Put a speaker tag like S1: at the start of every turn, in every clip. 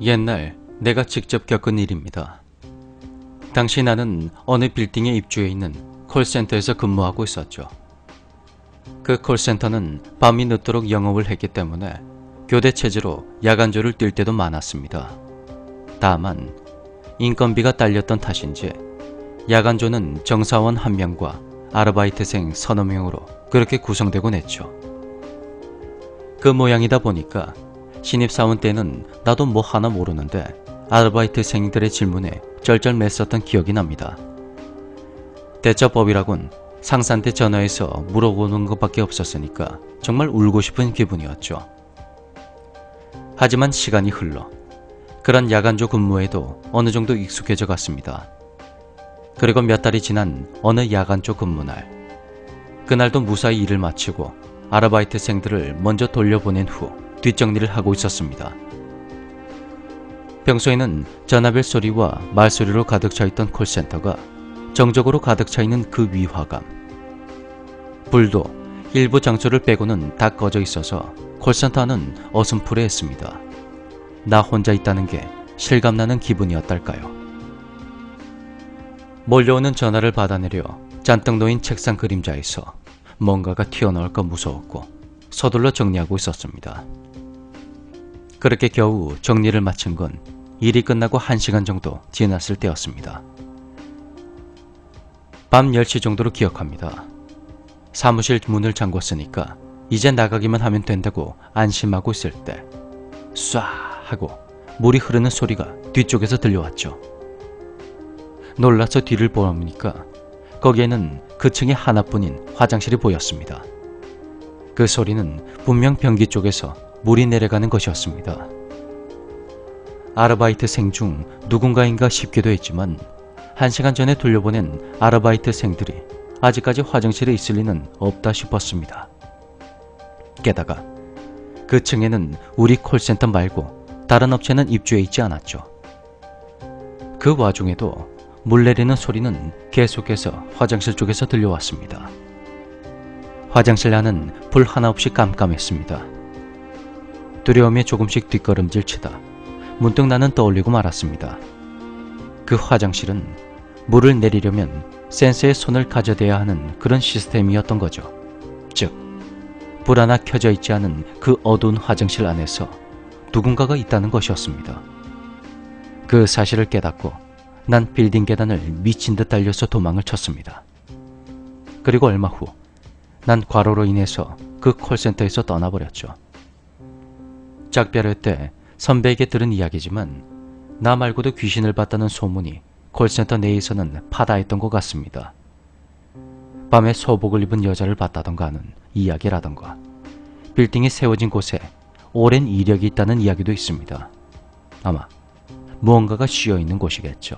S1: 옛날 내가 직접 겪은 일입니다. 당시 나는 어느 빌딩에 입주해 있는 콜센터에서 근무하고 있었죠. 그 콜센터는 밤이 늦도록 영업을 했기 때문에 교대 체제로 야간조를 뛸 때도 많았습니다. 다만 인건비가 딸렸던 탓인지 야간조는 정사원 한 명과 아르바이트생 서너 명으로 그렇게 구성되곤 했죠. 그 모양이다 보니까 신입사원 때는 나도 뭐 하나 모르는데 아르바이트생들의 질문에 쩔쩔맸었던 기억이 납니다. 대처법이라곤 상사한테 전화해서 물어보는 것밖에 없었으니까 정말 울고 싶은 기분이었죠. 하지만 시간이 흘러 그런 야간조 근무에도 어느 정도 익숙해져 갔습니다. 그리고 몇 달이 지난 어느 야간조 근무날 그날도 무사히 일을 마치고 아르바이트생들을 먼저 돌려보낸 후 뒷정리를 하고 있었습니다. 평소에는 전화벨 소리와 말소리로 가득 차 있던 콜센터가 정적으로 가득 차 있는 그 위화감. 불도 일부 장소를 빼고는 다 꺼져 있어서 콜센터는 어슴푸레했습니다. 나 혼자 있다는 게 실감나는 기분이었달까요? 몰려오는 전화를 받아내려 잔뜩 놓인 책상 그림자에서 뭔가가 튀어나올까 무서웠고 서둘러 정리하고 있었습니다. 그렇게 겨우 정리를 마친 건 일이 끝나고 1시간 정도 지났을 때였습니다. 밤 10시 정도로 기억합니다. 사무실 문을 잠궜으니까 이제 나가기만 하면 된다고 안심하고 있을 때 쏴 하고 물이 흐르는 소리가 뒤쪽에서 들려왔죠. 놀라서 뒤를 보니까 거기에는 그 층에 하나뿐인 화장실이 보였습니다. 그 소리는 분명 변기 쪽에서 물이 내려가는 것이었습니다. 아르바이트생 중 누군가인가 싶기도 했지만 한 시간 전에 돌려보낸 아르바이트생들이 아직까지 화장실에 있을 리는 없다 싶었습니다. 게다가 그 층에는 우리 콜센터 말고 다른 업체는 입주해 있지 않았죠. 그 와중에도 물 내리는 소리는 계속해서 화장실 쪽에서 들려왔습니다. 화장실 안은 불 하나 없이 깜깜했습니다. 두려움에 조금씩 뒷걸음질 치다 문득 나는 떠올리고 말았습니다. 그 화장실은 물을 내리려면 센서에 손을 가져대야 하는 그런 시스템이었던 거죠. 즉, 불 하나 켜져 있지 않은 그 어두운 화장실 안에서 누군가가 있다는 것이었습니다. 그 사실을 깨닫고 난 빌딩 계단을 미친 듯 달려서 도망을 쳤습니다. 그리고 얼마 후, 난 과로로 인해서 그 콜센터에서 떠나버렸죠. 짝별회 때 선배에게 들은 이야기지만 나 말고도 귀신을 봤다는 소문이 콜센터 내에서는 파다했던 것 같습니다. 밤에 소복을 입은 여자를 봤다던가 하는 이야기라던가 빌딩이 세워진 곳에 오랜 이력이 있다는 이야기도 있습니다. 아마 무언가가 쉬어 있는 곳이겠죠.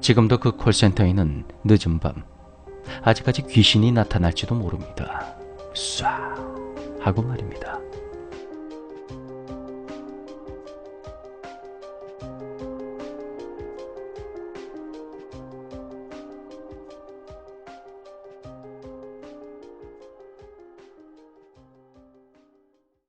S1: 지금도 그 콜센터에는 늦은 밤 아직까지 귀신이 나타날지도 모릅니다. 쏴 하고 말입니다.